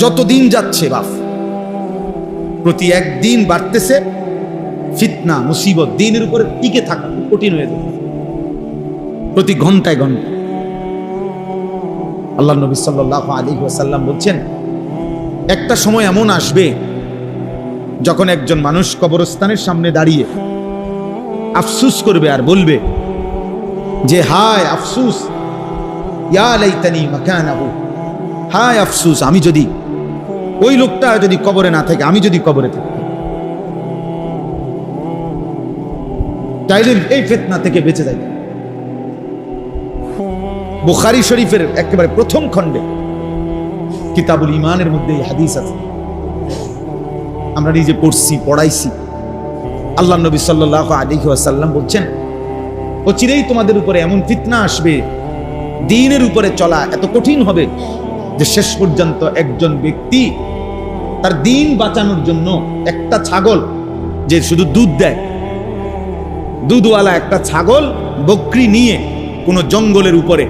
যত দিন যাচ্ছে বাপ, প্রতি একদিন বাড়তেছে ফিতনা, মুসিবত, দিনের উপরে টিকে থাকা কঠিন হয়ে যাবে। প্রতি ঘন্টায় ঘণ্টা আল্লাহ নবী সাল্লাহ আলী ওয়াসাল্লাম বলছেন, একটা সময় এমন আসবে যখন একজন মানুষ কবরস্থানের সামনে দাঁড়িয়ে আফসুস করবে আর বলবে যে, হায় আফসুস, ইয়া লাইতানি মাকানাহু। হায় আফসুস, আমি যদি ওই লোকটা যদি কবরে না থাকে, আমি যদি কবরে থাকি। তাইলে এই ফেতনা থেকে বেঁচে যাইতাম বুখারি শরীফের একেবারে প্রথম খণ্ডে কিতাবুল ইমানের মধ্যে এই হাদিস আছে। আমরা নিজে পড়ছি, পড়াইছি, আল্লাহ নবী সাল্লাহ আলিহি আসাল্লাম বলছেন, ও চিরেই তোমাদের উপরে এমন ফিতনা আসবে, দিনের উপরে চলা এত কঠিন হবে যে শেষ পর্যন্ত একজন ব্যক্তি তার দিন বাঁচানোর জন্য একটা ছাগল যে শুধু দুধ দেয়। দুধওয়ালা একটা ছাগল বকরি নিয়ে কোনো জঙ্গলের উপরে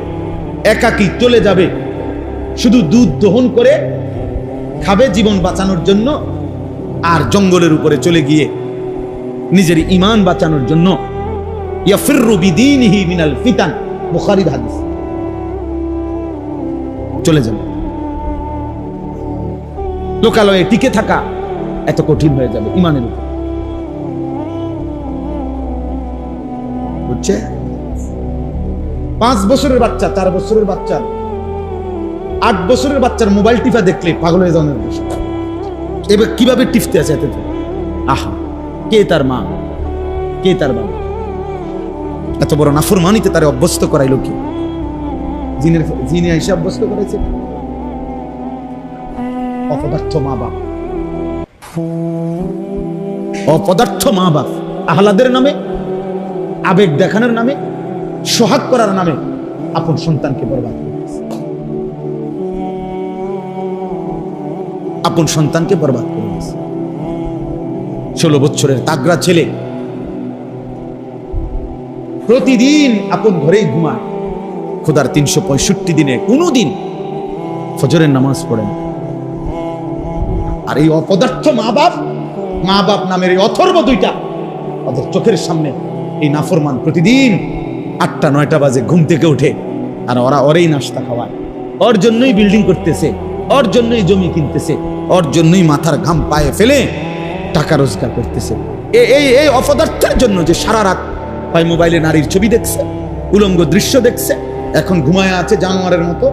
একাকি চলে যাবে। শুধু দুধ দহন করে খাবে জীবন বাঁচানোর জন্য আর জঙ্গলের উপরে চলে গিয়ে নিজের ইমান বাঁচানোর জন্য। চলে যাবে। লোকালয়ে টিকে থাকা এত কঠিন হয়ে যাবে ইমানের উপর। বুঝছে? পাঁচ বছরের বাচ্চা, চার বছরের বাচ্চা, আট বছরের বাচ্চার মোবাইল টিপা দেখলে পাগল হয়ে যাওয়ার এবার কীভাবে টিপতে আছে এতে আহা, কে তার মা? কে তার বাবা? এত বড় নাফরমানিতে তারে অভ্যস্ত করাইলো কি? জিনের জিনে এসে অভ্যস্ত করেছে অপদার্থ মা বাপ। অপদার্থ মা বাপ। আহ্লাদের নামে, আবেগ দেখানোর নামে, সোহাগ করার নামে আপন সন্তানকে বরবাদ আপন সন্তানকে বরবাদ করে দিয়েছে। ষোলো বছরের তাগড়া ছেলে প্রতিদিন আপন ঘরেই ঘুমায়। খোদার তিনশো পঁয়ষট্টি দিনে কোনো দিন ফজরের নামাজ পড়েন আর এই অপদার্থ মা বাপ মা বাপ নামের এই অথর্ব দুইটা ওদের চোখের সামনে এই নাফরমান প্রতিদিন আটটা, নয়টা বাজে ঘুম থেকে উঠে আর ওরা ওরেই নাস্তা খাওয়ায়। ওর জন্যই বিল্ডিং করতেছে, ওর জন্যই জমি কিনতেছে, ওর জন্যই মাথার ঘাম পায়ে ফেলে টাকা রোজগার করতেছে। এই এই অপদার্থের জন্য যে সারা রাত হয় মোবাইলে নারীর ছবি দেখছে, উলঙ্গ দৃশ্য দেখছে, এখন ঘুমায় আছে জানোয়ারের মতো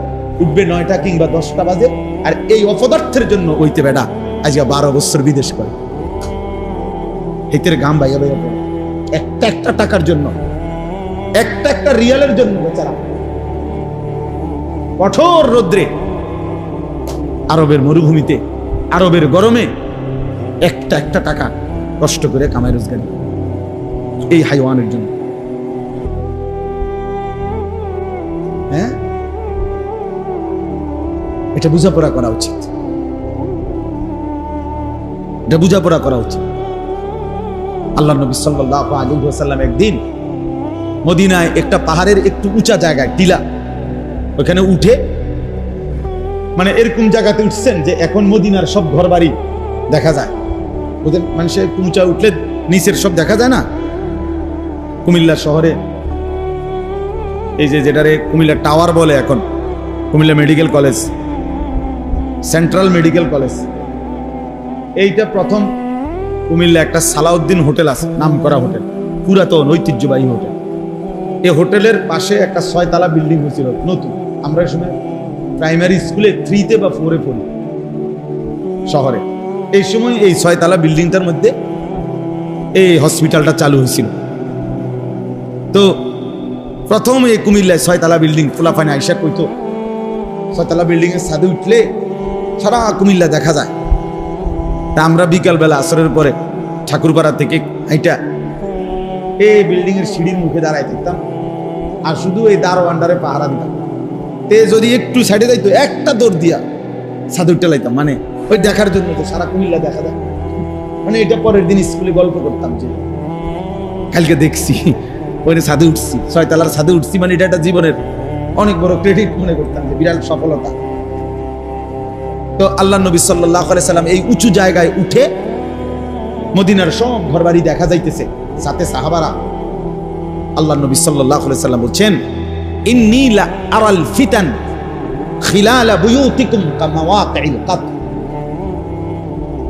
উঠবে নয়টা কিংবা দশটা বাজে, আর এই অপদার্থের জন্য ওইতে বেটা আজকে বারো বছর বিদেশ করে হিতের গাম বাইয়া পড়ে। একটা একটা টাকার জন্য, একটা একটা রিয়ালের জন্য বেচারা কঠোর রোদ্রে, আরবের মরুভূমিতে, আরবের গরমে একটা একটা টাকা কষ্ট করে কামাই রোজগার। এই হাইওয়ানের জন্য এটা বুঝাপড়া করা উচিত। এটা বুঝাপড়া করা উচিত। আল্লাহ নবী সাল্লাহ আলী সাল্লাম একদিন মদিনায় একটা পাহাড়ের একটু উঁচা জায়গায় টিলা, ওখানে উঠে মানে এরকম জায়গাতে উঠছেন যে এখন মদিনার সব ঘর বাড়ি দেখা যায়। ওদের মানুষের একটু উঁচা উঠলে নিচের সব দেখা যায় না? কুমিল্লা শহরে, এই যে যেটারে কুমিল্লা টাওয়ার বলে এখন, Comilla medical college central medical college এইটা প্রথম কুমিল্লা একটা সালাউদ্দিন হোটেল আছে নাম করা হোটেল, পুরাতন ঐতিহ্যবাহী হোটেল। এই হোটেলের পাশে একটা ছয়তলা বিল্ডিং হয়েছিল, নতুন। আমরা সময় প্রাইমারি স্কুলে থ্রিতে বা ফোরে পড়ি শহরে। এই সময় এই ছয়তলা বিল্ডিংটার মধ্যে এই হসপিটালটা চালু হয়েছিল। তো প্রথম এই কুমিল্লায় ছয়তলা বিল্ডিং, ফুলাফানি আইসা কইতো, ছয়তলা বিল্ডিং এর ছাদে উঠলে সারা কুমিল্লা দেখা যায়। তা আমরা বিকালবেলা আসরের পরে ঠাকুরপাড়া থেকে হাইটা এই বিল্ডিং এর সিঁড়ির মুখে দাঁড়ায় থাকতাম। আর শুধু এই দারোয়ান্ডারে পাহারা দিতাম। তে যদি একটু সাইডে যাইতো, একটা দৌড় দিয়া উঠে লাইতাম মানে ওই দেখার জন্য তো সারা কুমিল্লা দেখা যায়। মানে এটা পরের দিন স্কুলে গল্প করতাম যে, কালকে দেখছি, ওইটা ছাদে উঠছি, ছয়তলার ছাদে উঠছি মানে এটা একটা জীবনের অনেক বড় ক্রেডিট মনে করতাম যে, বিরাট সফলতা। তো আল্লাহ নবী সাল্লাম এই উঁচু জায়গায় উঠে মদিনার সব ঘরবাড়ি দেখা যাইতেছে। সাথে সাহাবারা আল্লাহ নবী সাল্লাম বলছেন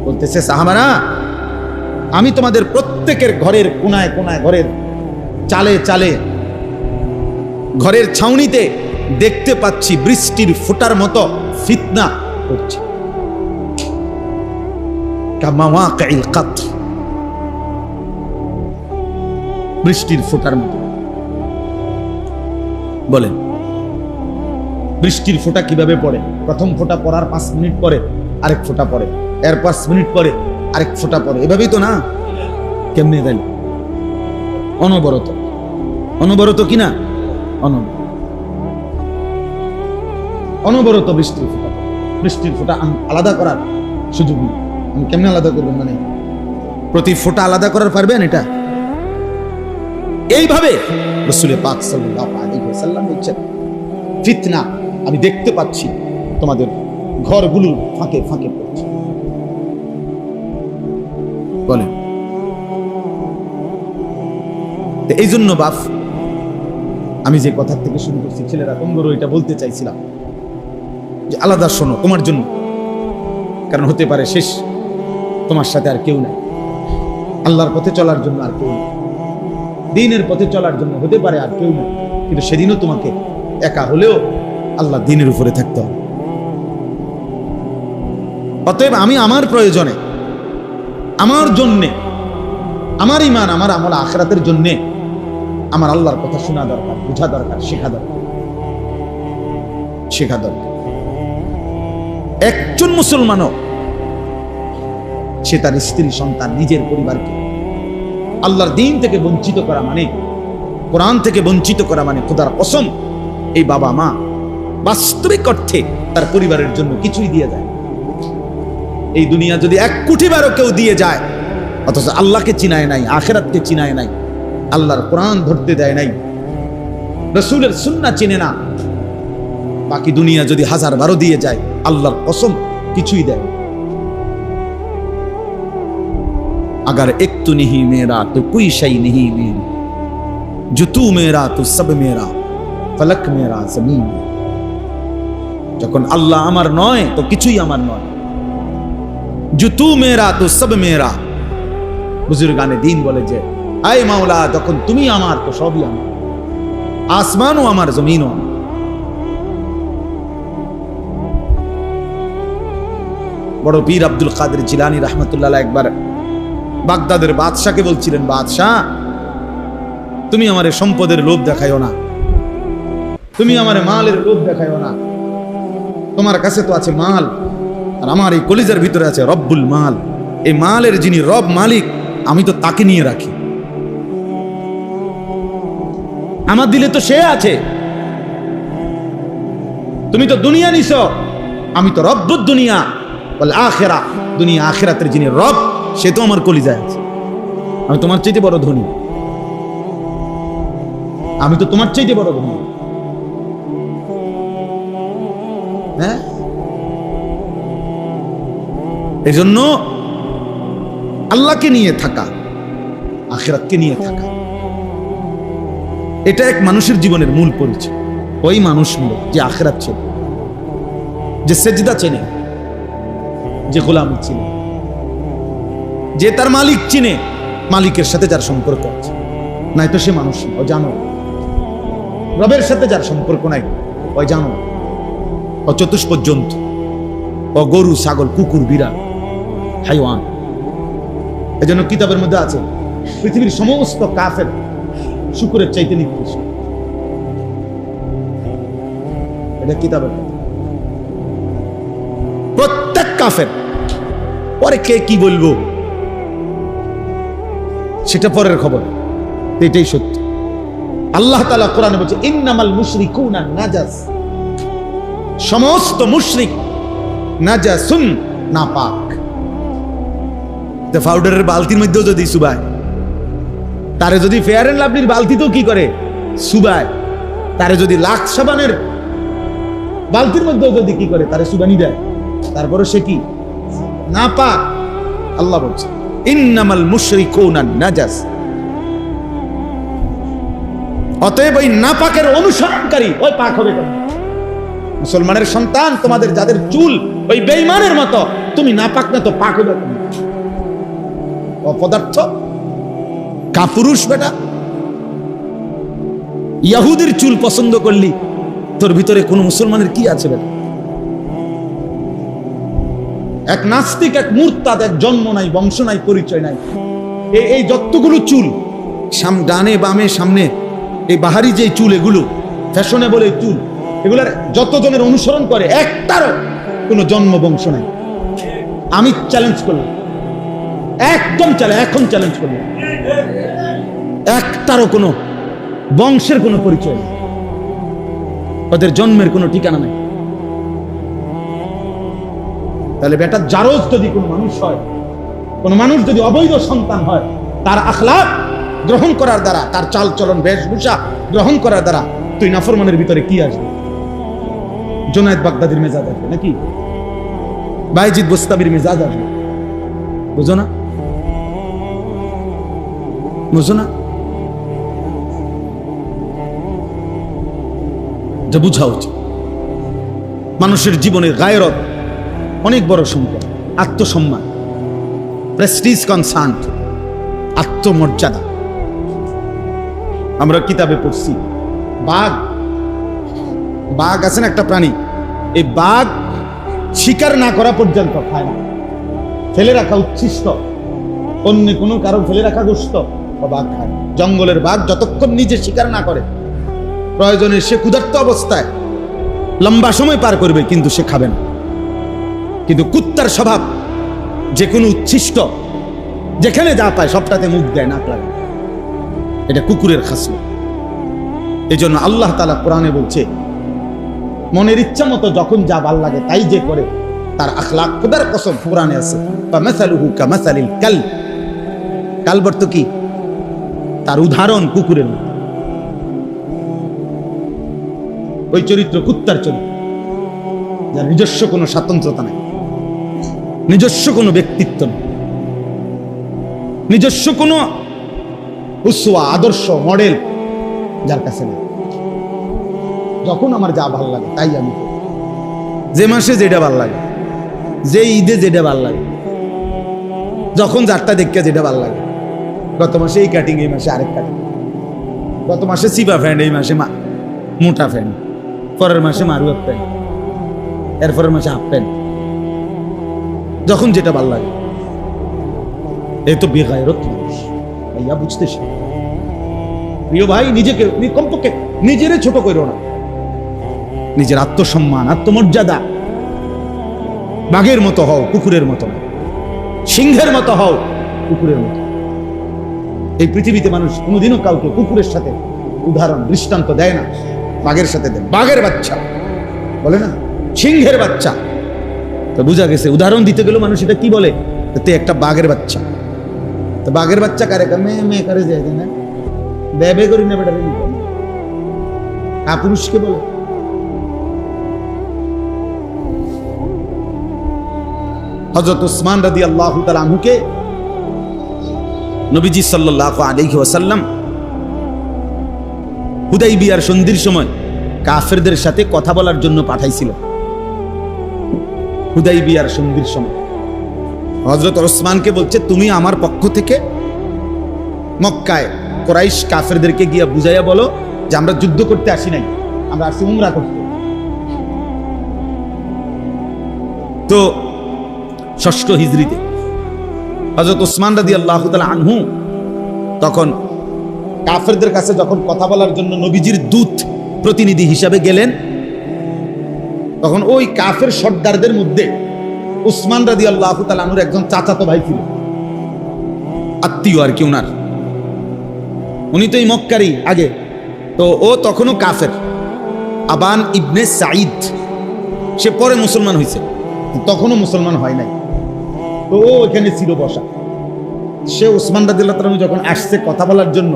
বলতেছে সাহাবারা, আমি তোমাদের প্রত্যেকের ঘরের কোনায় কোনায় ঘরের চালে চালে ঘরের ছাউনিতে দেখতে পাচ্ছি বৃষ্টির ফোটার মতো ফিতনা কাত বৃষ্টির ফোটার মতো। বলেন, বৃষ্টির ফোঁটা কীভাবে পড়ে? প্রথম ফোঁটা পড়ার পাঁচ মিনিট পরে, আরেক ফোঁটা পড়ে। এর পাঁচ মিনিট পরে, আরেক ফোঁটা পড়ে। এভাবেই তো না? কেমনে গেল অনবরত। অনবরত কিনা অনবরত। অনবরত বৃষ্টির ফোঁটা। বৃষ্টির ফোঁটা আলাদা করার সুযোগ নেই। আমি কেমনে আলাদা করবেন মানে? প্রতি ফোঁটা আলাদা করার পারবেন এটা? এইভাবে রসুল পাক আলাইহি বলছেন, ফিতনা, আমি দেখতে পাচ্ছি তোমাদের ঘরগুলোর ফাঁকে ফাঁকে পড়ছে। বলে এই জন্য বাপ, আমি যে কথা থেকে শুরু করছি, ছেলেরা তোমরা এটা বলতে চাইছিলাম। যে আলাদা শোনো, তোমার জন্য। কারণ হতে পারে শেষ, তোমার সাথে আর কেউ নাই। আল্লাহর পথে চলার জন্য আর কেউ দিনের পথে চলার জন্য হতে পারে আর কেউ নেই। কিন্তু সেদিনও তোমাকে একা হলেও আল্লাহ দিনের উপরে থাকতে হবে। অতএব আমি আমার প্রয়োজনে, আমার জন্যে, আমার ইমান আমার আমল আখরাতের জন্যে আমার আল্লাহর কথা শোনা দরকার, বোঝা দরকার, শেখা দরকার। শেখা দরকার। একজন মুসলমানও সে তার স্ত্রী, সন্তান, নিজের পরিবারকে আল্লাহর দিন থেকে বঞ্চিত করা মানে কোরআন থেকে বঞ্চিত করা মানে খোদার কসম, এই বাবা মা বাস্তবিক অর্থে তার পরিবারের জন্য কিছুই দিয়ে যায় এই দুনিয়া যদি এক কোটি কুঠিবারও কেউ দিয়ে যায়, অথচ আল্লাহকে চিনায় নাই, আখেরাতকে চিনায় নাই, আল্লাহর কোরআন ধরতে দেয় নাই, রসুলের সুন্না চিনে না বাকি দুনিয়া যদি হাজার বারো দিয়ে যায় আল্লাহর কসম কিছুই দেয় না। अगर एक तो नहीं मेरा तो कोई शई नहीं मेरी जो तू मेरा तो सब मेरा ফলক মেরা জমিন যখন আল্লাহ আমার নয় তো কিছুই আমার নয় जो तू मेरा तो सब मेरा বুজুর্গানে দিন বলে যে আয় মাওলা যখন তুমি আমার তো সবই আমার আসমানও আমার জমিনও আমার বড় পীর আব্দুল কাদের জিলানি রহমতুল্লাহ একবার বাগদাদের বাদশাকে বলছিলেন, বাদশাহ, তুমি আমারে সম্পদের লোভ দেখাইও না। তুমি আমারে মালের লোভ দেখাইও না। তোমার কাছে তো আছে মাল, আর আমার এই কলিজার ভিতরে আছে রব্বুল মাল। এই মালের যিনি রব মালিক, আমি তো তাকে নিয়ে রাখি। আমার দিলে তো সে আছে। তুমি তো দুনিয়া নিছ, আমি তো রব্বুদ দুনিয়া। বলে, আখেরা, দুনিয়া আখেরাতের যিনি রব, সে তো আমার কলিজায় আছে। আমি তোমার চাইতে বড় ধনী। আমি তো তোমার চাইতে বড় ধনী। হ্যাঁ? এই জন্য আল্লাহকে নিয়ে থাকা, আখেরাতকে নিয়ে থাকা, এটা এক মানুষের জীবনের মূল পরিচয়। ওই মানুষ যে আখেরাত ছিল যে সেজদা চেনে। যে গোলাম চিনে, যে তার মালিক চিনে, মালিকের সাথে যার সম্পর্ক আছে। নাই তো সে মানুষ ও জানো রবের সাথে যার সম্পর্ক নাই ওই জানো ও চতুষ্প জন্তু ও গরু ছাগল, কুকুর, বিড়াল, হাইওয়ান। এই জন্য কিতাবের মধ্যে আছে, পৃথিবীর সমস্ত কাফের শুকুরের চাইতে নিকৃষ্ট। এটা কিতাবের প্রত্যেক কাফের পরে কে কি বলব? সেটা পরের খবর। এটাই সত্য। আল্লাহ তালা কোরআনে বলছে, ইন্নামাল মুশরিকুনা নাজাস। সমস্ত মুশরিক নাজাসুন নাপাক। তো পাউডারের বালতির মধ্যেও যদি সুবায় তারে যদি ফেয়ার এন্ড লাভলির বালতিতেও কি করে? সুবায় তারে যদি লাখ সাবানের বালতির মধ্যেও যদি কি করে, তারে সুবানি দেয়। তারপরে সে কি? না পাক, আল্লাহ বলছে ইন্নামাল মুশরিকুনা নাজাস। অতএব ওই নাপাকের অনুসরণকারী ওই পাক হবে মুসলমানের সন্তান তোমাদের যাদের চুল ওই বেইমানের মতো, তুমি নাপাক না তো পাক হবে অপদার্থ, কাপুরুষ বেটা। ইয়াহুদের চুল পছন্দ করলি, তোর ভিতরে কোন মুসলমানের কি আছে বেটা? এক নাস্তিক, এক মুরতাদ এক জন্ম নাই, বংশ নাই, পরিচয় নাই। এই যতগুলো চুল, সাম ডানে, বামে, সামনে, এই বাহারি যে চুল, এগুলো, ফ্যাশনেবল এই চুল, এগুলার যতজনের অনুসরণ করে, একটারও কোনো জন্ম, বংশ নাই। আমি চ্যালেঞ্জ করলাম। একদম চ্যালেঞ্জ এখন চ্যালেঞ্জ করলাম। একটারও কোনো বংশের কোনো পরিচয় নেই। ওদের জন্মের কোনো ঠিকানা নেই। তাহলে বেটা জারজ যদি কোনো মানুষ হয়, কোন মানুষ যদি অবৈধ সন্তান হয়, তার আখলাপ গ্রহণ করার দ্বারা, তার চাল চলন বেশভূষা গ্রহণ করার দ্বারা তুই নাফরমানের ভিতরে কি আসবে? জোনায়দ বাগদাদির মেজাজ আসবে নাকি? বাইজিদ গোস্তাবির মেজাজ আসবে। বুঝো না? বুঝো না? যা বুঝা উচিত। মানুষের জীবনের গায়রত অনেক বড় সম্পদ, আত্মসম্মান প্রেস্টিজ কনসার্ন আত্মমর্যাদা। আমরা কিতাবে পড়ছি, বাঘ বাঘ আছে না একটা প্রাণী, এই বাঘ শিকার না করা পর্যন্ত খায় না। ফেলে রাখা উচ্ছিষ্ট, অন্য কোনো কারও ফেলে রাখা ও বাঘ খায়। জঙ্গলের বাঘ যতক্ষণ নিজে শিকার না করে, প্রয়োজনে সে ক্ষুধার্ত অবস্থায় লম্বা সময় পার করবে, কিন্তু সে খাবে না। কিন্তু কুত্তার স্বভাব যে কোনো উচ্ছিষ্ট, যেখানে যা পায় সবটাতে মুখ দেয় না লাগে। এটা কুকুরের খাসল। এই জন্য আল্লাহ তালা কোরআনে বলছে, মনের ইচ্ছা মতো যখন যা ভালো লাগে তাই যে করে, তার আখলাক খুদার কসম কোরআনে আছে। কাল। কালবর্ত কি? তার উদাহরণ কুকুরের মতো। ওই চরিত্র কুত্তার চরিত্র, যার নিজস্ব কোনো স্বাতন্ত্রতা নেই। নিজস্ব কোনো ব্যক্তিত্ব নেই। নিজস্ব কোনো উৎসুয়া আদর্শ, মডেল যার কাছে নেই। যখন আমার যা ভালো লাগে, তাই আমি যে মাসে যেটা ভালো লাগে, যে ঈদে যেটা ভালো লাগে, যখন যারটা দেখতে যেটা ভালো লাগে। গত মাসে এই কাটিং এই মাসে আরেক কাটিং গত মাসে চিপা ফ্যান্ড এই মাসে মোটা ফ্যান্ড পরের মাসে মারুয়া প্যান্ট এরপরের মাসে হাফ প্যান্ট যখন যেটা ভালো লাগে। এই তো বেগায়রত ভাইয়া বুঝতেছি প্রিয় ভাই, নিজেকে কমপক্ষে নিজেরে ছোট করো না। নিজের আত্মসম্মান, আত্মমর্যাদা। বাঘের মতো হও, কুকুরের মতো না। সিংহের মতো হও, কুকুরের মতো এই পৃথিবীতে মানুষ কোনোদিনও কাউকে কুকুরের সাথে উদাহরণ, দৃষ্টান্ত দেয় না। বাঘের সাথে দেয় বাঘের বাচ্চা। বলে না? সিংহের বাচ্চা। তো বোঝা গেছে। উদাহরণ দিতে গেলেও মানুষ এটা কি বলে? তে একটা বাঘের বাচ্চা। তো বাঘের বাচ্চা কারে? মেয়ে মেয়ে করে যায় না ব্যবে করি না বেটা কাপুরুষকে বলে। হজরত উসমান রাদি আল্লাহ আনহুকে নবীজি সাল্লাহ আলহি ওয়াসাল্লাম হুদাই বিয়ার সন্ধির সময় কাফেরদের সাথে কথা বলার জন্য পাঠাইছিল হুদাই বিয়ার সন্ধির সময় হজরত ওসমানকে বলছে, তুমি আমার পক্ষ থেকে মক্কায় কোরাইশ কাফেরদেরকে গিয়া বুঝাইয়া বলো যে আমরা যুদ্ধ করতে আসি নাই, আমরা আসি উমরা করতে। তো ষষ্ঠ হিজড়িতে হজরত ওসমান রাদি আল্লাহ আনহু তখন কাফেরদের কাছে যখন কথা বলার জন্য নবীজির দূত প্রতিনিধি হিসাবে গেলেন তখন ওই কাফের সর্দারদের মধ্যে উসমান রাদি আল্লাহ তালানুর একজন চাচাতো ভাই ছিল। আত্মীয় আর কি ওনার উনি তো এই মক্কারি আগে। তো ও তখনও কাফের। আবান ইবনে সাঈদ, সে পরে মুসলমান হয়েছে তখনও মুসলমান হয় নাই। তো ও এখানে ছিল বসা। সে উসমান রাদিল্লাহ তালানু যখন আসছে কথা বলার জন্য,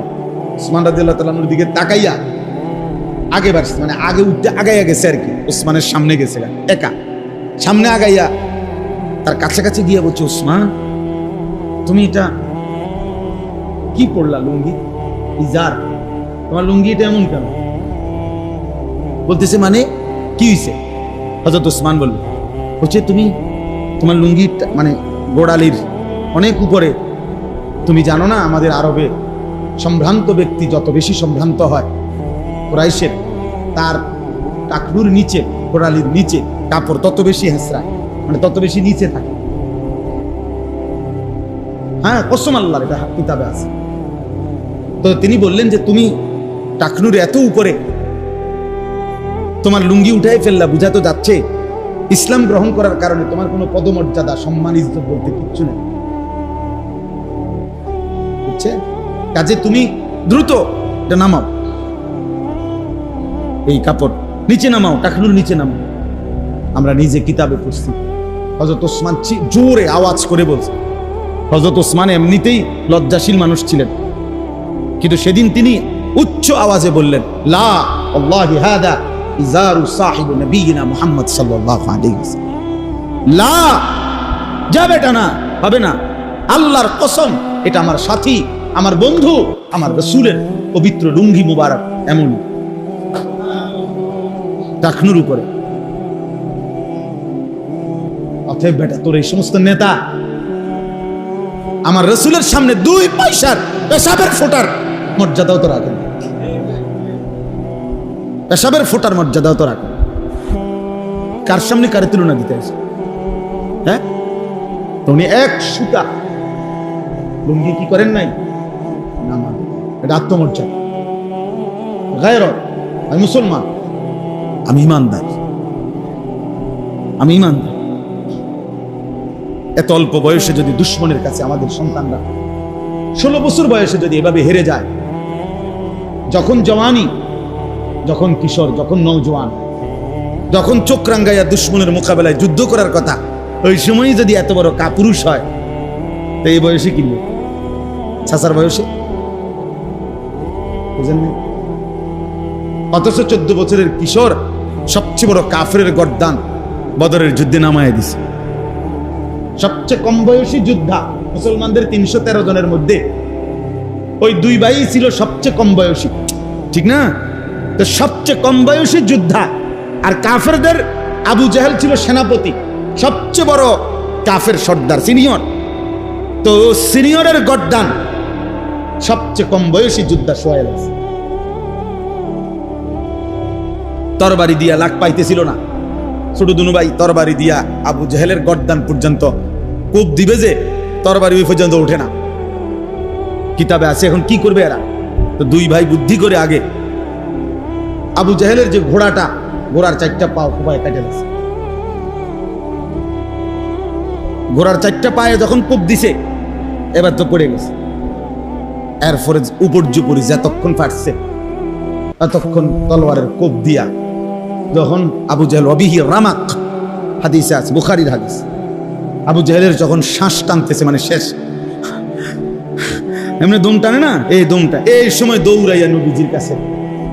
উসমান রাদিল্লাহ তালানুর দিকে তাকাইয়া আগে বাড়ছে মানে আগে উঠতে আগাইয়া গেছে আর কি। উসমানের সামনে গেছে একা। সামনে আগাইয়া তার কাছাকাছি গিয়ে বলছে, ওসমান, তুমি এটা কি পড়লা লুঙ্গি? ইজার তোমার লুঙ্গি এটা এমন কেন? বলতেছে মানে কি হয়েছে হজরত ওসমান বলল, বলছে, তুমি তোমার লুঙ্গি মানে গোড়ালির অনেক উপরে। তুমি জানো না আমাদের আরবে সম্ভ্রান্ত ব্যক্তি যত বেশি সম্ভ্রান্ত হয়, কোরাইশের তার টাকলুর নিচে, গোড়ালির নিচে, কাপড় তত বেশি হেঁচড়ায় মানে তত বেশি নিচে থাকে। হ্যাঁ কসম আল্লাহর এটা কিতাবে আছে। তো তিনি বললেন যে, তুমি টাকনুর এত উপরে, তোমার লুঙ্গি উঠাই ফেললা, বুঝা তো যাচ্ছে, ইসলাম গ্রহণ করার কারণে তোমার কোনো পদমর্যাদা, সম্মান, ইজ্জত বলতে কিচ্ছু নেই। বুঝছে কাজে তুমি দ্রুত এটা নামাও। এই কাপড়। নিচে নামাও টাকনুর নিচে নামাও। আমরা নিজে কিতাবে পড়ছি। হজরত ওসমান জোরে আওয়াজ করে বলছে হজরত ওসমান এমনিতেই লজ্জাশীল মানুষ ছিলেন। কিন্তু সেদিন তিনি উচ্চ আওয়াজে বললেন, লা আল্লাহি হাদা লা যাবে না, হবে না। আল্লাহর কসম, এটা আমার সাথী, আমার বন্ধু, আমার রসুলের পবিত্র লুঙ্গি মুবারক, এমন। টাকনুর উপরে অতএব বেটা, তোর এই সমস্ত নেতা, আমার রসুলের সামনে দুই পয়সার পেশাবের ফোটার মর্যাদাও তো রাখেন। পেশাবের ফোটার মর্যাদাও তো রাখেন। কার সামনে কারে তুলনা দিতে আছে হ্যাঁ? উনি এক সুতা। লুঙ্গি কি করেন নাই? না এটা আত্মমর্যাদা। গায়ের আমি মুসলমান। আমি ইমানদার। আমি ইমানদার। এত অল্প বয়সে যদি দুশ্মনের কাছে আমাদের সন্তানরা ষোলো বছর বয়সে যদি এভাবে হেরে যায়, যখন জওয়ানি, যখন কিশোর, যখন নৌজওয়ান যখন চোখ রাঙ্গাইয়া দুশ্মনের মোকাবেলায় যুদ্ধ করার কথা, ওই সময়ই যদি এত বড় কাপুরুষ হয়, তো এই বয়সে কিনবে ছাসার বয়সে? বুঝেন অথচ চোদ্দ বছরের কিশোর সবচেয়ে বড় কাফরের গর্দান বদরের যুদ্ধে নামায় দিছে। সবচেয়ে কম বয়সী যোদ্ধা মুসলমানদের তিনশো তেরো জনের মধ্যে ওই দুই ভাই ছিল সবচেয়ে কম বয়সী। ঠিক না? তো সবচেয়ে কম বয়সী যোদ্ধা আর কাফেরদের আবু জাহেল ছিল সেনাপতি, সবচেয়ে বড় কাফের সর্দার, সিনিয়র। তো সিনিয়রের গড্ডান সবচেয়ে কম বয়সী যোদ্ধা সোহেল আছে তরবারি দিয়া লাখ পাইতেছিল না। ছোট দুনুবাই তরবারি দিয়া আবু জাহেলের গড্ডান পর্যন্ত কূপ দিবে যে তরবারি ওই পর্যন্ত ওঠে না। কিতাবে আছে, এখন কি করবে এরা? তো দুই ভাই বুদ্ধি করে আগে আবু জাহেলের যে ঘোড়াটা, ঘোড়ার চারটা পাও খুবাই কাটে গেছে। ঘোড়ার চারটা পায়ে যখন কূপ দিছে, এবার তো পড়ে গেছে। এরপরে উপর জুপুরি যতক্ষণ ফাটছে, ততক্ষণ তলোয়ারের কোপ দিয়া যখন আবু জাহেল অবিহি রামাক, হাদিসে আছে, বুখারির হাদিস। আবু জাহেলের যখন শ্বাস টানতেছে মানে শেষ। এমনি দম টানে না? এই দমটা, এই সময় দৌড়াইয়া নবীজির কাছে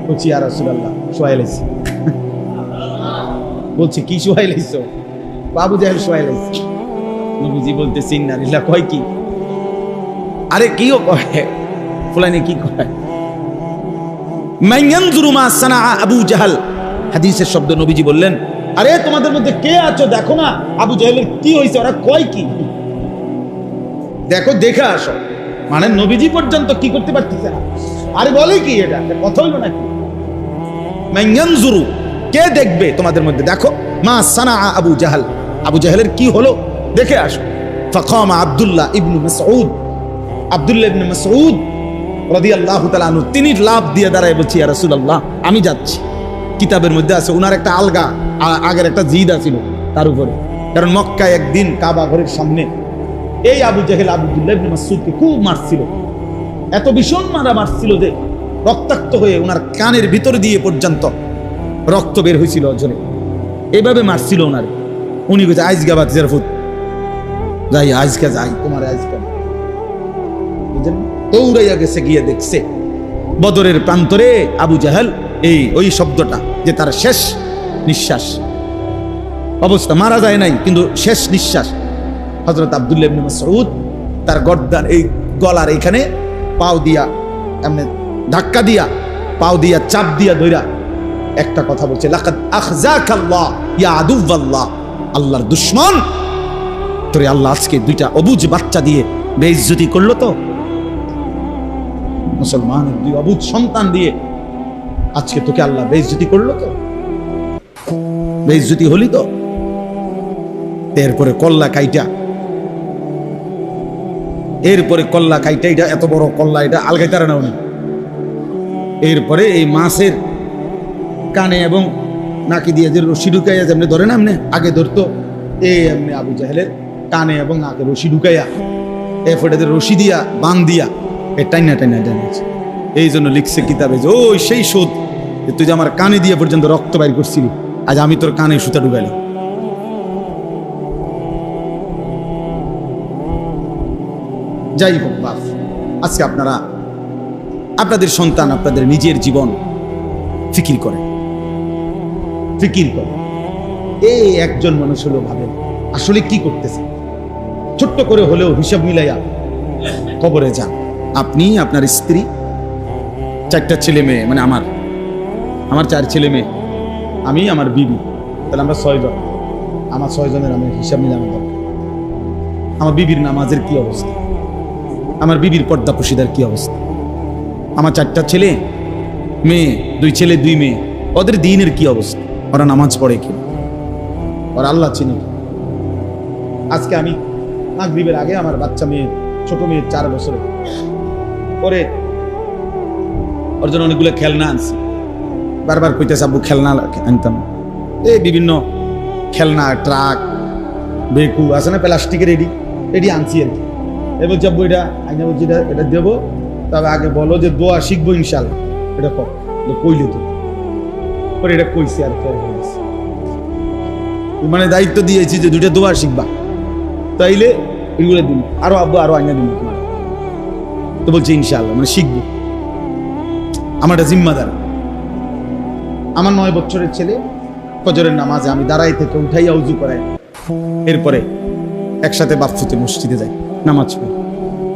বলছি আর রাসূলুল্লাহ সোয়াইলাইছি বলছি, কি সোয়াইলাইছো আবু জাহেল সোয়াইলাইছি নবীজি বলতেছি না কয় কি? আরে কিও কয়? ফুলানি কি কয়? মাইয়ানজুরু মা সানা আবু জাহাল। হাদিসের শব্দ নবীজি বললেন, আরে, তোমাদের মধ্যে কে আছো? দেখো না, আবু জাহেলের কি হয়েছে ওরা কয় কি? দেখো, দেখে আসো। মানে নবীজি পর্যন্ত কি করতে পারতেছে না। আরে, বলে কি এটা? কথা হইল নাকি? কে দেখবে তোমাদের মধ্যে? দেখো, মা সানা আবু জাহাল। আবু জাহেলের কি হলো? দেখে আসো। ফাকামা আব্দুল্লাহ ইবনু মাসউদ। আব্দুল্লাহ ইবনু মাসউদ রাদিয়াল্লাহু তাআলা তিনি লাভ দিয়ে দাঁড়ায় বলছি, ইয়া রাসূলুল্লাহ, আমি যাচ্ছি। কিতাবের মধ্যে আছে ওনার একটা আলগা আগের একটা জিদ আছিল তার উপরে। কারণ মক্কায় একদিন কাবা ঘরের সামনে এই আবু জাহেল, আবদুল্লাহ ইবনে মাসউদকে খুব মারছিল। এত ভীষণ মারা মারছিল যে রক্তাক্ত হয়ে ওনার কানের ভিতর দিয়ে পর্যন্ত রক্ত বের হয়েছিল অজরে এইভাবে মারছিল ওনার উনি বলছে আইজগা বাতিজার ফুট যাই আজকে যাই, তোমার আজকে বুঝলেন? দৌড়াইয়া গেছে, গিয়ে দেখছে, বদরের প্রান্তরে আবু জাহেল, এই, ওই শব্দটা। যে তার শেষ নিঃশ্বাস। অবস্থা মারা যায় নাই, কিন্তু শেষ নিঃশ্বাস। হজরত আবদুল্লাহ মাসউদ তার গর্দান এই গলার এখানে পাও দিয়া, এমনি ধাক্কা দিয়া, পাও দিয়া, চাপ দিয়া ধইরা একটা কথা বলছে আল্লাহর দুশমন। তোরে আল্লাহ আজকে দুইটা অবুজ বাচ্চা দিয়ে বেইজ্জতি করল তো? মুসলমানের দুই অবুজ সন্তান দিয়ে আজকে তোকে আল্লাহ বেইজ্জতি করল তো? বেইজ্জতি হলি তো? এরপরে কল্লা কাইটা। এরপরে কল্লা কাইটা, এটা এত বড় কল্লা, এটা আলগাইতারা না উনি। এরপরে এই মাছের কানে এবং নাকি দিয়ে যে রশি ঢুকাইয়া যেমনি ধরে না এমনি, আগে ধরতো এই এমনি আবু জাহেলের কানে এবং নাকে রশি ঢুকাইয়া, এ ফোটাতে রশি দিয়া, বান দিয়া, এ টাইনা টাইনা জানিয়েছে এই জন্য লিখছে কিতাবে যে, ওই সেই যে তুই যে আমার কানে দিয়ে পর্যন্ত রক্ত বাইর করছিলি, আজ আমি তোর কানে সুতা ঢুকাইলাম যাই হোক, বাপ, আজকে আপনারা, আপনাদের সন্তান আপনাদের নিজের জীবন ফিকির করে। ফিকির করে। এই একজন মানুষ হলো ভাবেন, আসলে কি করতেছে? ছোট্ট করে হলেও হিসাব মিলাইয়া কবরে যান। আপনি, আপনার স্ত্রী চারটা ছেলে মেয়ে মানে আমার। আমার চার ছেলে মেয়ে। আমি, আমার বিবি। তাহলে আমরা ছয়জন আমার ছয়জনের আমি হিসাব দরকার আমার বিবির নামাজের কি অবস্থা? আমার বিবির পর্দা পুশিদার কি অবস্থা? আমার চারটা ছেলে, মেয়ে, দুই ছেলে, দুই মেয়ে। ওদের দিনের কি অবস্থা? ওরা নামাজ পড়ে কি ওরা আল্লাহ চিনে আজকে আমি মাগরিবের আগে আমার বাচ্চা মেয়ে ছোট মেয়ে চার বছরে পরে ওর জন্য অনেকগুলো খেলনা আনছি। বারবার কইতেছে, আব্বু, খেলনা আনতাম। এই বিভিন্ন খেলনা, ট্রাক, বেকু, আছে না, প্লাস্টিকের এডি এডি আনছি আর কি। এ বলছি, আব্বু, এটা আইনা বলছি, এটা এটা দেবো। তবে আগে বলো যে দোয়া শিখব ইনশাল্লাহ এটা কর। কইলে তো। পরে এটা কইছি আর কি মানে দায়িত্ব দিয়েছি যে দুটা দোয়া শিখবা। তাইলে এগুলো দিন। আরও আব্বু আরও আইনা দিন তোমার। তো বলছি ইনশাল্লাহ মানে শিখব। আমার একটা জিম্মাদার। আমার নয় বছরের ছেলে, ফজরের নামাজে আমি দাঁড়াই থেকে উঠাইয়া উজু করাই। এরপরে একসাথে বাপফুতে মসজিদে যাই, নামাজ পড়ি।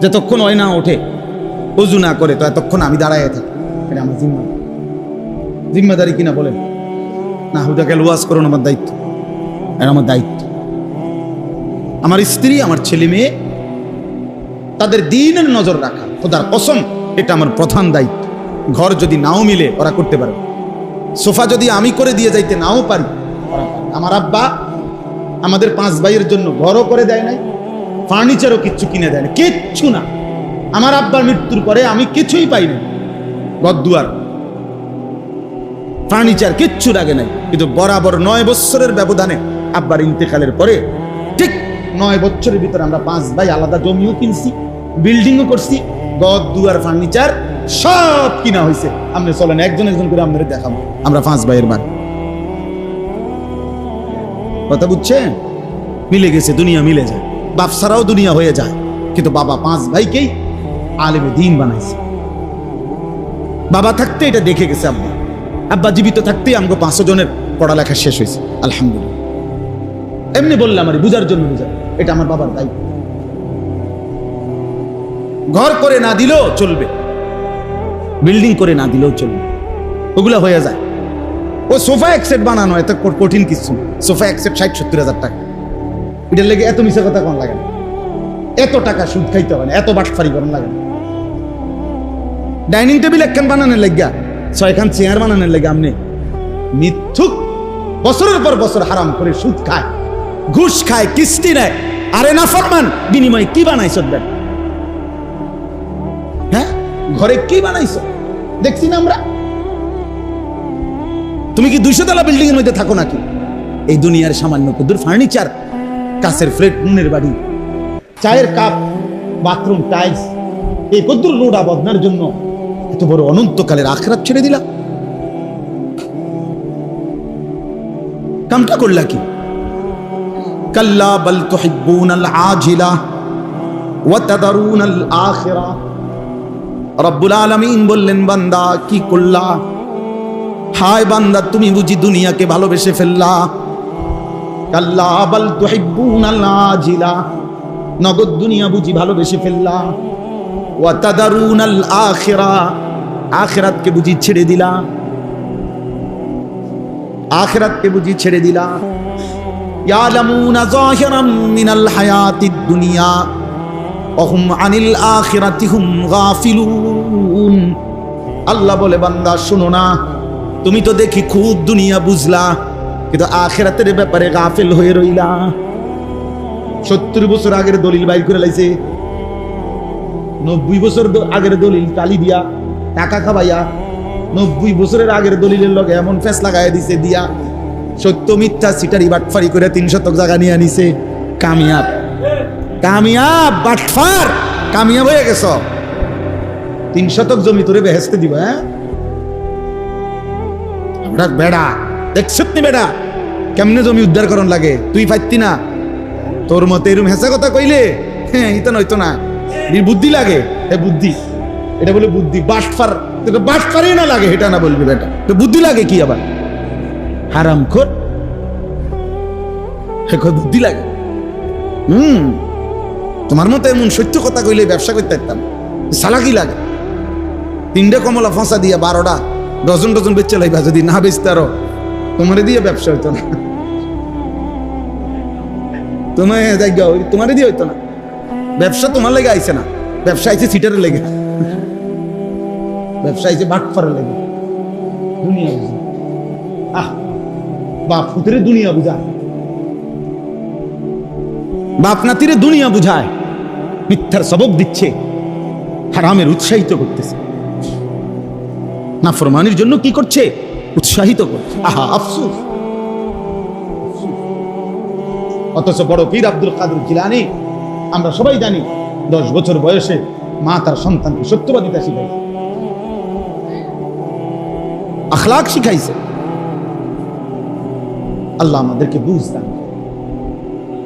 যতক্ষণ হয় না ওঠে অজু না করে তো এতক্ষণ আমি দাঁড়াইয়া থাকি। এটা আমার জিম্মাদারি। জিম্মাদারি কিনা বলেন? না, হুদাকে লোয়াজ করুন আমার দায়িত্ব। এটা আমার দায়িত্ব। আমার স্ত্রী, আমার ছেলে মেয়ে, তাদের দিনের নজর রাখা, খোদার কসম, এটা আমার প্রধান দায়িত্ব। ঘর যদি নাও মিলে, ওরা করতে পারবে। সোফা যদি আমি করে দিয়ে যাইতে নাও পারি, আমার আব্বা আমাদের পাঁচ ভাইয়ের জন্য ঘরও করে দেয় নাই ফার্নিচারও কিচ্ছু কিনে দেয় না কিচ্ছু না। আমার আব্বার মৃত্যুর পরে আমি কিছুই পাই না গদ্দুয়ার ফার্নিচার কিচ্ছু লাগে নাই, কিন্তু বরাবর নয় বছরের ব্যবধানে আব্বার ইন্তেকালের পরে ঠিক নয় বছরের ভিতরে আমরা পাঁচ ভাই আলাদা জমিও কিনছি বিল্ডিংও করছি গদ দুয়ার ফার্নিচার সব কিনা হয়েছে আপনি চলেন, একজন একজন করে আপনাদের দেখাবো। আমরা পাঁচ ভাইয়ের বাড়ি। কথা বুঝছেন? মিলে গেছে, দুনিয়া মিলে যায়। বাপ ছাড়াও দুনিয়া হয়ে যায়। কিন্তু বাবা পাঁচ ভাইকেই আলেমে দিন বানাইছে। বাবা থাকতে এটা দেখে গেছে আব্বা। আব্বা জীবিত থাকতেই আমাকে পাঁচশো জনের পড়ালেখা শেষ হয়েছে, আলহামদুলিল্লাহ। এমনি বললাম আর বুঝার জন্য বুঝা এটা আমার বাবার দায়িত্ব। ঘর করে না দিলেও চলবে। বিল্ডিং করে না দিলেও চলবে। ওগুলা হয়ে যায়। ও সোফা এক সেট বানানো, এত কঠিন কিছু সোফা এক সেট ষাট, সত্তর হাজার টাকা। এটার লেগে এত মিশা কথা কোন লাগে না। এত টাকা সুদ খাইতে হবে না, এত বাটফারি করেন লাগে না। ডাইনিং টেবিল একখান বানানোর লাগিয়া, ছয়খান চেয়ার বানানোর লেগে আপনি মিথ্যুক, বছরের পর বছর হারাম করে সুদ খায়, ঘুষ খায়, কিস্তি নেয়। আরে না ফরমান, বিনিময়ে কি বানাই হ্যাঁ ঘরে কি বানাইছ? দেখছি না আমরা। তুমি কি দুইশো তলা বিল্ডিং এর মধ্যে থাকো নাকি? এই দুনিয়ার সামান্য কুদুর ফার্নিচার কাছের ফ্লেট নুনের বাড়ি, চায়ের কাপ বাথরুম টাইলস এই কদ্দুর লোডা বদনার জন্য এত বড় অনন্তকালের আখরাত ছেড়ে দিলা। কামটা করলা কি? কাল্লা বল তুহিব্বুন আল আজিলা ওয়া তাদারুন আল আখিরা। রব্বুল আলামিন বললেন, বান্দা, কি করলা? হায় বান্দা, তুমি বুঝি দুনিয়াকে ভালোবেসে ফেললা। নগদ দুনিয়া বুঝি ভালোবেসে ফেললা। বুঝি ছেড়ে দিলা। আখিরাতকে বুঝি ছেড়ে দিলা। দুনিয়া। আনিল আল্লাহ বলে, বান্দা, শোনো না, তুমি তো দেখি খুব দুনিয়া বুঝলা, কিন্তু আখেরাতের ব্যাপারে গাফিল হয়ে রইলা। সত্তর বছর আগের দলিল বাইর করে লাইছে। নব্বই বছর আগের দলিল কালি দিয়া, টাকা খাবাইয়া, নব্বই বছরের আগের দলিলের লগে এমন ফেস লাগাই দিছে, দিয়া সত্য মিথ্যা সিটারি বাটফারি করে তিন শতক জায়গা নিয়ে আনিছে। কামিয়াব। কামিয়াব, বাটফার। কামিয়াব হয়ে গেছ। তিন শতক জমি তোরে বেহেস্তে দিব হ্যাঁ? আমরা বেড়া। দেখছত নি বেড়া, কেমনে জমি উদ্ধার করন লাগে? তুই পাইতি না। তোর মতে এরম হেসা কথা কইলে হ্যাঁ ইতা নয়তো না। বুদ্ধি লাগে? এ বুদ্ধি। এটা বলে বুদ্ধি। বাটফার। তোকে বাটফারই না লাগে এটা না বলবি বেটা। তো বুদ্ধি লাগে কি আবার? হারাম খোর বুদ্ধি লাগে? হুম। তোমার মতো এমন সত্য কথা কইলে ব্যবসা করতে পারতাম। সালাকি লাগে। তিনটে কমলা ফাঁসা দিয়ে বারোটা ডজন ডজন বেচে লাইবা যদি না বেচতে আরও। তোমারে দিয়ে ব্যবসা হইতো না। তোমার তোমারে দিয়ে হইতো না। ব্যবসা তোমার লেগে আইছে না। ব্যবসা আইছে সিটারের লেগে। ব্যবসা আইছে বাটফারের লেগে। দুনিয়া বুঝা। আহ, বাপ ফুতরে দুনিয়া বুঝা। বাপ নাতিরে দুনিয়া বুঝায়। মিথ্যার সবক দিচ্ছে, হারামের উৎসাহিত করতেছে। নাফরমানির জন্য কি করছে? উৎসাহিত করছে। আহা, আফসুস। অথচ বড় পীর আব্দুল কাদের জিলানি, আমরা সবাই জানি, দশ বছর বয়সে মা তার সন্তানকে সত্যবাদিতা শিখাইছে। আখলাক শিখাইছে। আল্লাহ আমাদেরকে বুঝতাম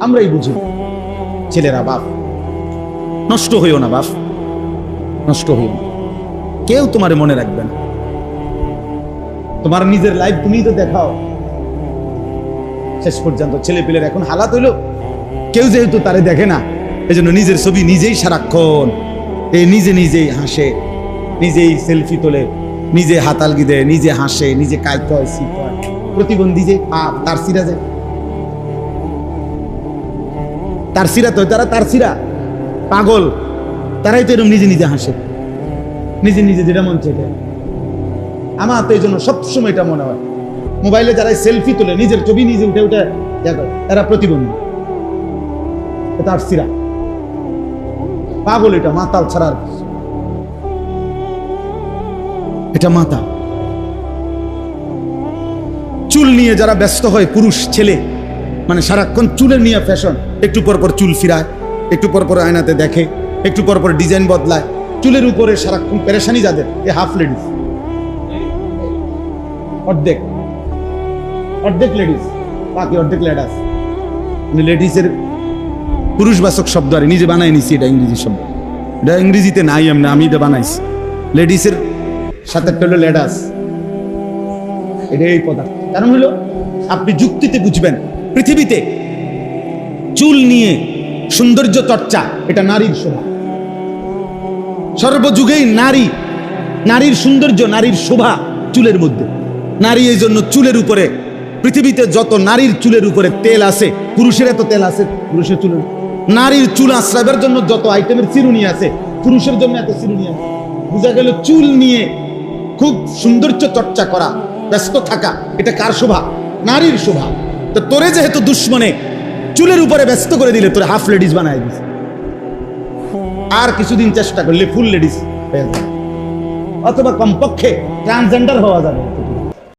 আমরাই বুঝি, ছেলেরা বাপ। নষ্ট হইও না, বাপ। নষ্ট হইও না। কেউ তোমারে মনে রাখবে না। তোমার নিজের লাইফ তুমিই তো দেখাও। শেষ পর্যন্ত ছেলে পেলের এখন হালাত হইল, কেউ যেহেতু তারে দেখে না এই জন্য নিজের ছবি নিজেই সারাক্ষণ এই নিজে নিজেই হাসে, নিজেই সেলফি তোলে, নিজে হাতালগি দেয়, নিজে হাসে, নিজে কাইতে হয় শীত হয় প্রতিবন্ধী যে পা তার সিরা যায় তার সিরা তো, তারা তার সিরা। পাগল। তারাই তো এরকম নিজে নিজে হাসে। নিজে নিজে যেটা মন দেয়। আমার তো এই জন্য সবসময় এটা মনে হয়। মোবাইলে যারা সেলফি তোলে, নিজের ছবি নিজে উঠে উঠে এরা প্রতিবন্ধী। এ তার সিরা। পাগল এটা, মাতাল ছাড়ার এটা মাতা চুল নিয়ে যারা ব্যস্ত হয়, পুরুষ, ছেলে মানে সারাক্ষণ চুলের নিয়ে ফ্যাশন একটু পর পর চুল ফিরায়। একটু পর পর আয়নাতে দেখে, একটু পর পর ডিজাইন বদলায়। চুলের উপরে সারাক্ষণ পেরেশানি যাদের, এ হাফ লেডিস অর্ধেক। অর্ধেক লেডিস বাকি অর্ধেক লেডাস মানে লেডিসের পুরুষবাচক শব্দ আর নিজে বানাই নিছি, এটা ইংরেজি শব্দ। এটা ইংরেজিতে নাই এমনি আমি এটা বানাইছি। লেডিসের সাথে হলো লেডাস এটা এই পদার্থ। কারণ হলো, আপনি যুক্তিতে বুঝবেন। পৃথিবীতে চুল নিয়ে সৌন্দর্য চর্চা, এটা নারীর শোভা। সর্বযুগেই নারী, নারীর সৌন্দর্য, নারীর শোভা চুলের মধ্যে। নারী এই জন্য চুলের উপরে, পৃথিবীতে যত নারীর চুলের উপরে তেল আছে, পুরুষের এত তেল আছে, পুরুষের চুলের। নারীর চুল আশ্রাবের জন্য যত আইটেমের চিরুনি আছে, পুরুষের জন্য এত চিরুনি আছে। বোঝা গেল, চুল নিয়ে খুব সৌন্দর্য চর্চা করা, ব্যস্ত থাকা, এটা কার শোভা? নারীর শোভা। তো তোরে যেহেতু দুশ্মনে চুলের উপরে ব্যস্ত করে দিলে তোর হাফ লেডিস বানায় দিস। আর কিছুদিন চেষ্টা করলে ফুল লেডিস অথবা কমপক্ষে ট্রান্সজেন্ডার হওয়া যাবে।